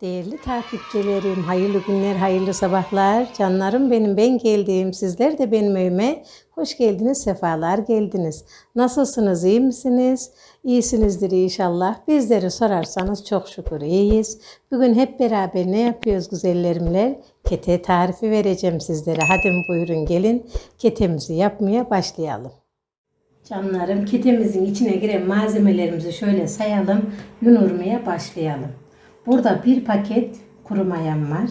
Değerli takipçilerim, hayırlı günler, hayırlı sabahlar. Canlarım benim, ben geldim. Sizler de benim evime hoş geldiniz, sefalar geldiniz. Nasılsınız, iyi misiniz? İyisinizdir inşallah. Bizleri sorarsanız çok şükür iyiyiz. Bugün hep beraber ne yapıyoruz güzellerimler? Kete tarifi vereceğim sizlere. Hadi buyurun gelin ketemizi yapmaya başlayalım. Canlarım ketemizin içine giren malzemelerimizi şöyle sayalım. Yunurmaya başlayalım. Burada bir paket kuru mayam var.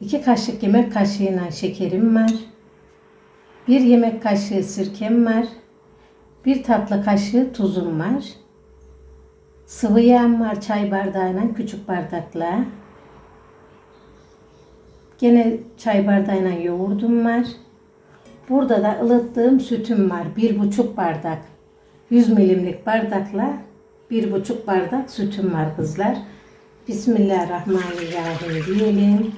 2 kaşık yemek kaşığıyla şekerim var. 1 yemek kaşığı sirkem var. 1 tatlı kaşığı tuzum var. Sıvı yağım var çay bardağıyla küçük bardakla. Gene çay bardağıyla yoğurdum var. Burada da ılıttığım sütüm var. Bir buçuk bardak. 100 milimlik bardakla bir buçuk bardak sütüm var kızlar. Bismillahirrahmanirrahim diyelim.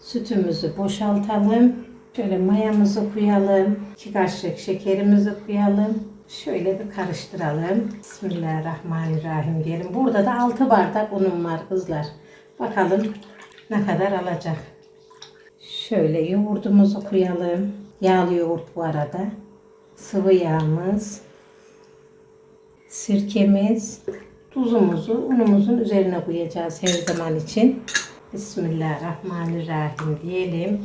Sütümüzü boşaltalım. Şöyle mayamızı koyalım. 2 kaşık şekerimizi koyalım. Şöyle bir karıştıralım. Bismillahirrahmanirrahim diyelim. Burada da 6 bardak unum var kızlar. Bakalım ne kadar alacak. Şöyle yoğurdumuzu koyalım. Yağlı yoğurt bu arada. Sıvı yağımız. Sirkemiz. Tuzumuzu unumuzun üzerine koyacağız her zaman için. Bismillahirrahmanirrahim diyelim.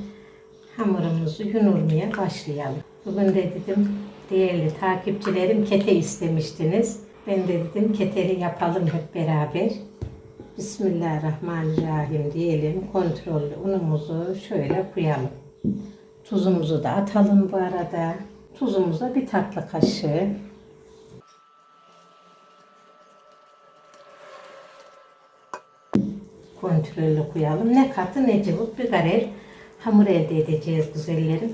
Hamurumuzu yunurmaya başlayalım. Bugün de dedim değerli takipçilerim kete istemiştiniz. Ben de dedim keteri yapalım hep beraber. Bismillahirrahmanirrahim diyelim. Kontrollü unumuzu şöyle koyalım. Tuzumuzu da atalım bu arada. Tuzumuzu da bir tatlı kaşığı. Kontrollü koyalım. Ne katı ne cıvık bir karer hamur elde edeceğiz güzellerim.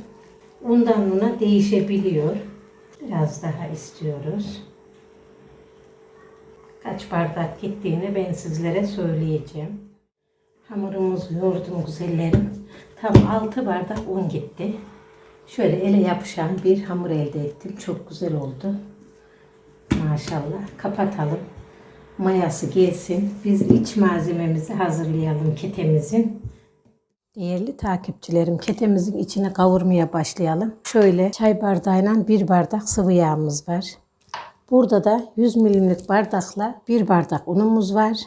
Undan una değişebiliyor. Biraz daha istiyoruz. Kaç bardak gittiğini ben sizlere söyleyeceğim. Hamurumuzu yoğurdum güzellerim. Tam 6 bardak un gitti. Şöyle ele yapışan bir hamur elde ettim. Çok güzel oldu. Maşallah. Kapatalım. Mayası gelsin. Biz iç malzememizi hazırlayalım ketemizin. Değerli takipçilerim, ketemizin içine kavurmaya başlayalım. Şöyle çay bardağıyla bir bardak sıvı yağımız var. Burada da 100 milimlik bardakla bir bardak unumuz var.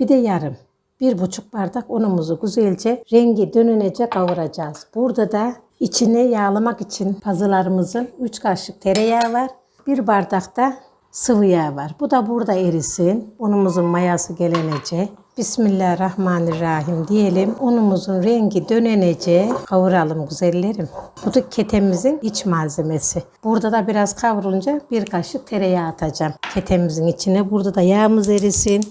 Bir de yarım. Bir buçuk bardak unumuzu güzelce rengi dönünece kavuracağız. Burada da içine yağlamak için pazılarımızın 3 kaşık tereyağı var. Bir bardakta sıvı yağ var. Bu da burada erisin. Unumuzun mayası gelenece. Bismillahirrahmanirrahim diyelim. Unumuzun rengi dönenece kavuralım güzellerim. Bu da ketemizin iç malzemesi. Burada da biraz kavrulunca bir kaşık tereyağı atacağım. Ketemizin içine. Burada da yağımız erisin.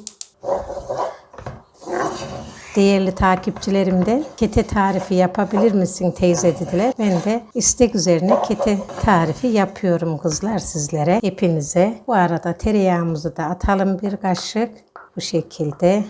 Değerli takipçilerim de kete tarifi yapabilir misin teyze dediler. Ben de istek üzerine kete tarifi yapıyorum kızlar sizlere. Hepinize. Bu arada tereyağımızı da atalım bir kaşık. Bu şekilde.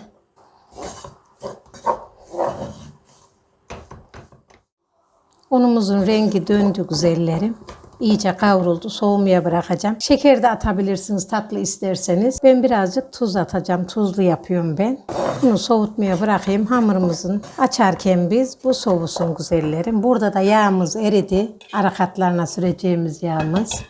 Unumuzun rengi döndü güzellerim. İyice kavruldu. Soğumaya bırakacağım. Şeker de atabilirsiniz tatlı isterseniz. Ben birazcık tuz atacağım. Tuzlu yapıyorum ben. Bunu soğutmaya bırakayım. Hamurumuzun açarken biz bu soğusun güzellerim. Burada da yağımız eridi. Ara katlarına süreceğimiz yağımız.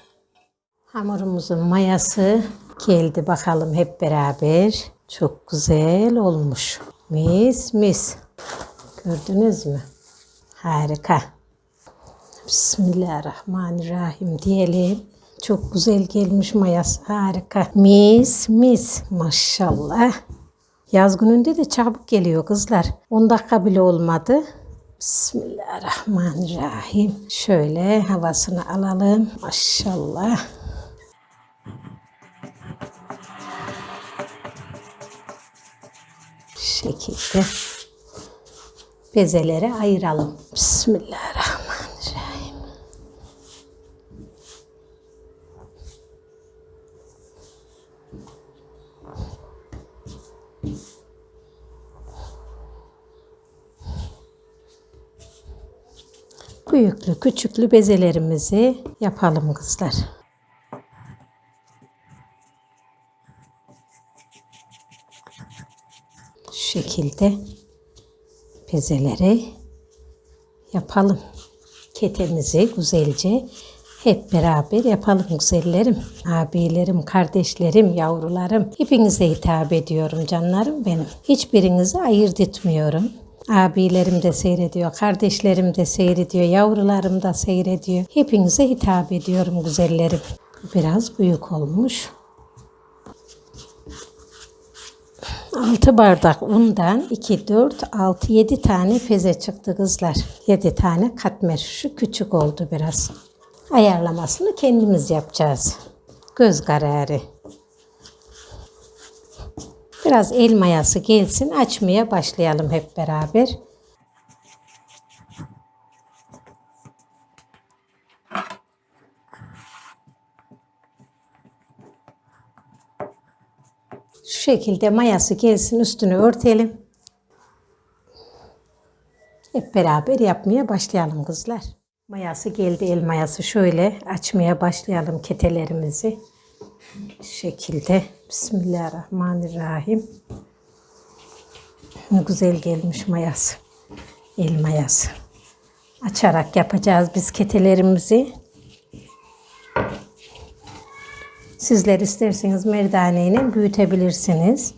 Hamurumuzun mayası geldi bakalım hep beraber. Çok güzel olmuş. Mis mis. Gördünüz mü? Harika. Bismillahirrahmanirrahim diyelim. Çok güzel gelmiş mayası. Harika. Mis mis. Maşallah. Yaz gününde de çabuk geliyor kızlar. 10 dakika bile olmadı. Bismillahirrahmanirrahim. Şöyle havasını alalım. Maşallah. şekilde bezelere ayıralım. Bismillahirrahmanirrahim. Büyüklü küçüklü bezelerimizi yapalım kızlar. Şu şekilde bezeleri yapalım. Ketemizi güzelce hep beraber yapalım güzellerim. Abilerim, kardeşlerim, yavrularım. Hepinize hitap ediyorum canlarım benim. Hiçbirinizi ayırt etmiyorum. Abilerim de seyrediyor, kardeşlerim de seyrediyor, yavrularım da seyrediyor. Hepinize hitap ediyorum güzellerim. Biraz büyük olmuş. 6 bardak undan 2, 4, 6, 7 tane peze çıktı kızlar. 7 tane katmer. Şu küçük oldu biraz. Ayarlamasını kendimiz yapacağız. Göz kararı. Biraz el mayası gelsin açmaya başlayalım hep beraber. Şu şekilde mayası gelsin üstünü örtelim. Hep beraber yapmaya başlayalım kızlar. Mayası geldi el mayası şöyle açmaya başlayalım ketelerimizi. Şekilde Bismillahirrahmanirrahim. Ne güzel gelmiş mayası. El mayası. Açarak yapacağız biz ketelerimizi. Sizler isterseniz merdaneyle büyütebilirsiniz.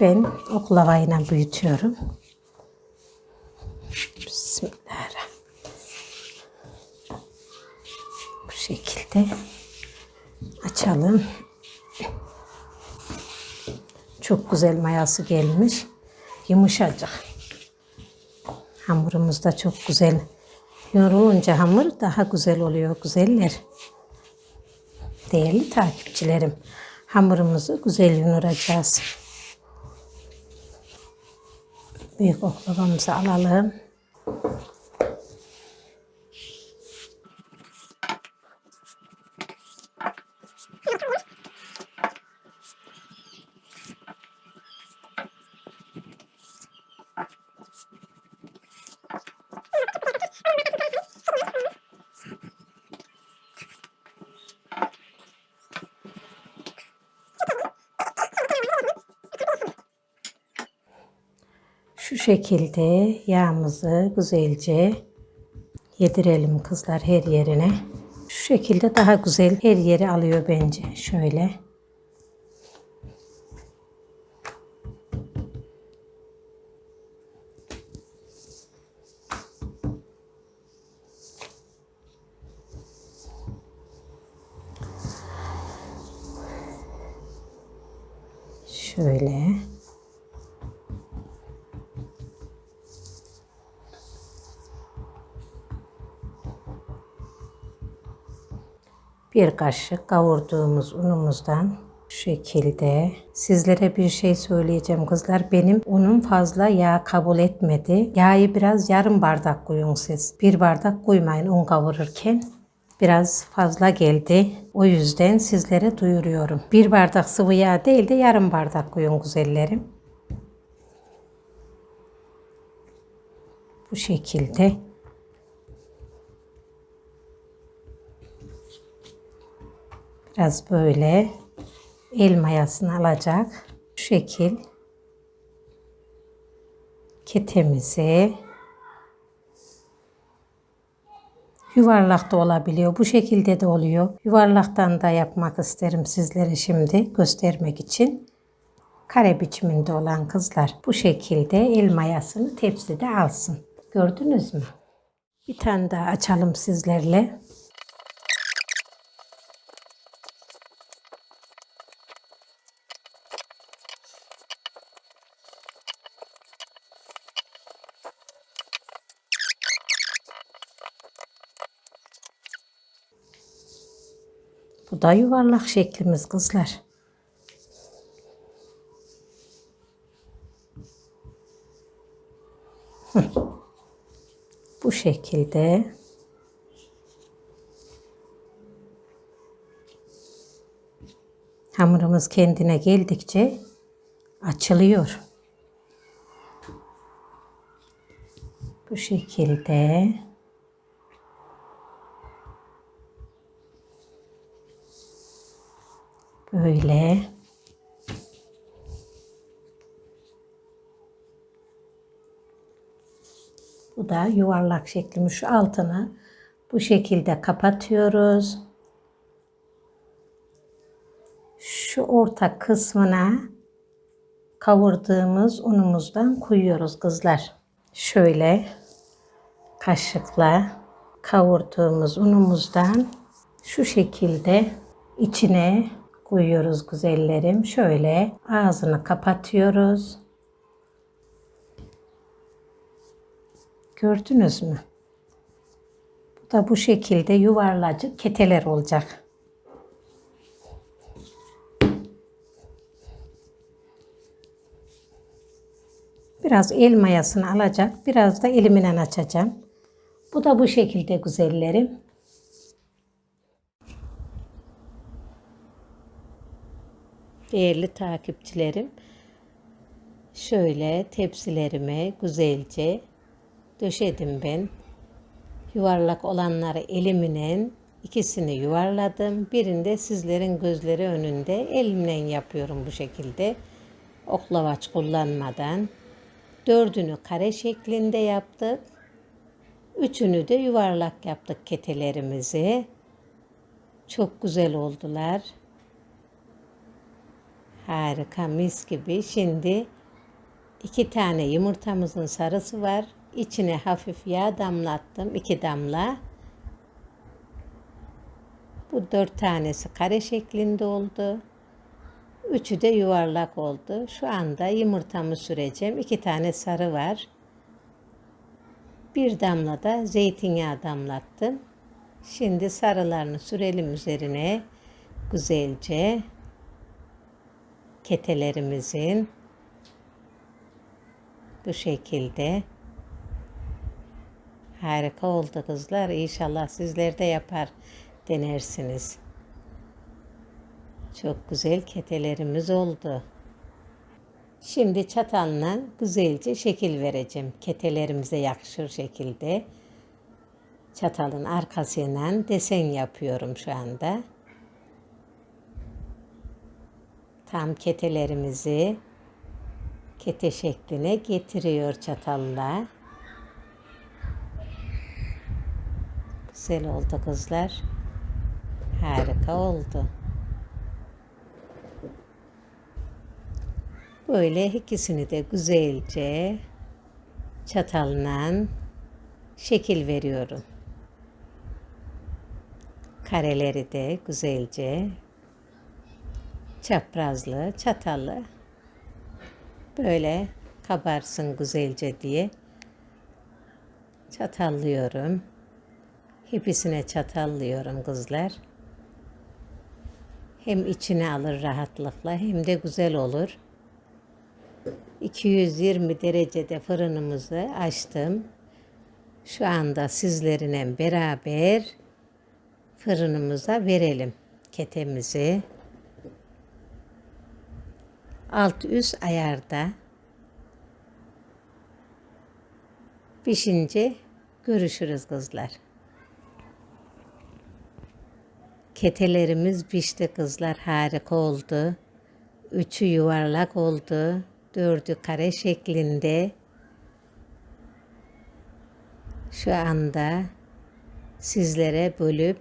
Ben oklavayla büyütüyorum. Bismillahirrahmanirrahim. Bu şekilde açalım. Çok güzel mayası gelmiş. Yumuşacık. Hamurumuz da çok güzel. Yorulunca hamur daha güzel oluyor güzeller. Değerli takipçilerim, hamurumuzu güzel yoğuracağız. Büyük oklavamızı alalım. Şu şekilde yağımızı güzelce yedirelim kızlar her yerine. Şu şekilde daha güzel her yeri alıyor bence. Şöyle. Bir kaşık kavurduğumuz unumuzdan şu şekilde sizlere bir şey söyleyeceğim kızlar. Benim unum fazla yağ kabul etmedi. Yağı biraz yarım bardak koyun siz. Bir bardak koymayın un kavururken. Biraz fazla geldi. O yüzden sizlere duyuruyorum. Bir bardak sıvı yağ değil de yarım bardak koyun güzellerim. Bu şekilde Biraz böyle el mayasını alacak. Şu şekil ketemizi yuvarlak da olabiliyor. Bu şekilde de oluyor. Yuvarlaktan da yapmak isterim sizlere şimdi göstermek için. Kare biçiminde olan kızlar bu şekilde el mayasını tepside alsın. Gördünüz mü? Bir tane daha açalım sizlerle. Bu da yuvarlak şeklimiz kızlar. Bu şekilde hamurumuz kendine geldikçe açılıyor. Bu şekilde Böyle. Bu da yuvarlak şeklini şu altını bu şekilde kapatıyoruz. Şu orta kısmına kavurduğumuz unumuzdan koyuyoruz kızlar. Şöyle kaşıkla kavurduğumuz unumuzdan şu şekilde içine koyuyoruz güzellerim. Şöyle ağzını kapatıyoruz. Gördünüz mü? Bu da bu şekilde yuvarlacık keteler olacak. Biraz el mayasını alacak. Biraz da elimle açacağım. Bu da bu şekilde güzellerim. Değerli takipçilerim, şöyle tepsilerime güzelce döşedim ben. Yuvarlak olanları elimle ikisini yuvarladım. Birinde sizlerin gözleri önünde elimle yapıyorum bu şekilde. Oklavaç kullanmadan. Dördünü kare şeklinde yaptık. Üçünü de yuvarlak yaptık ketelerimizi. Çok güzel oldular. Harika mis gibi. Şimdi iki tane yumurtamızın sarısı var. İçine hafif yağ damlattım. iki damla. Bu dört tanesi kare şeklinde oldu. Üçü de yuvarlak oldu. Şu anda yumurtamı süreceğim. İki tane sarı var. Bir damla da zeytinyağı damlattım. Şimdi sarılarını sürelim üzerine. Güzelce ketelerimizin bu şekilde harika oldu kızlar. İnşallah sizler de yapar denersiniz. Çok güzel ketelerimiz oldu. Şimdi çatalla güzelce şekil vereceğim. Ketelerimize yakışır şekilde. Çatalın arkasından desen yapıyorum şu anda. Tam ketelerimizi kete şekline getiriyor çatalla. Güzel oldu kızlar. Harika oldu. Böyle ikisini de güzelce çatalla şekil veriyorum. Kareleri de güzelce çaprazlı, çatallı böyle kabarsın güzelce diye çatallıyorum. Hepsine çatallıyorum kızlar. Hem içine alır rahatlıkla hem de güzel olur. 220 derecede fırınımızı açtım. Şu anda sizlerle beraber fırınımıza verelim ketemizi. Alt üst ayarda pişince görüşürüz kızlar. Ketelerimiz pişti kızlar harika oldu. Üçü yuvarlak oldu dördü kare şeklinde şu anda sizlere bölüp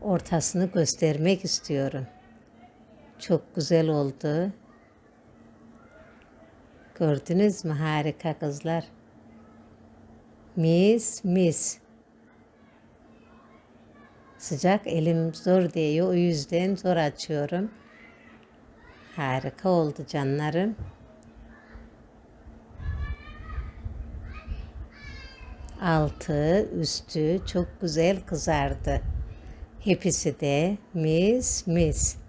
ortasını göstermek istiyorum. Çok güzel oldu. Gördünüz mü harika kızlar? Mis mis. Sıcak elim zor diyor o yüzden zor açıyorum. Harika oldu canlarım. Altı, üstü çok güzel kızardı. Hepsi de mis mis.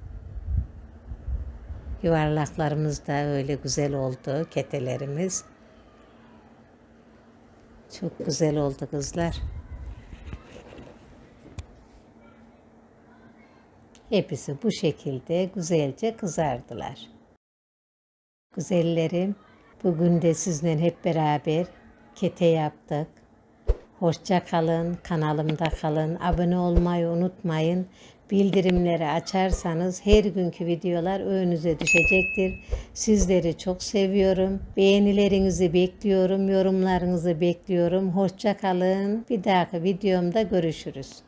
Yuvarlaklarımız da öyle güzel oldu. Ketelerimiz. Çok güzel oldu kızlar. Hepsi bu şekilde güzelce kızardılar. Güzellerim, bugün de sizinle hep beraber kete yaptık. Hoşça kalın, kanalımda kalın. Abone olmayı unutmayın. Bildirimleri açarsanız her günkü videolar önünüze düşecektir. Sizleri çok seviyorum. Beğenilerinizi bekliyorum, yorumlarınızı bekliyorum. Hoşça kalın. Bir dahaki videomda görüşürüz.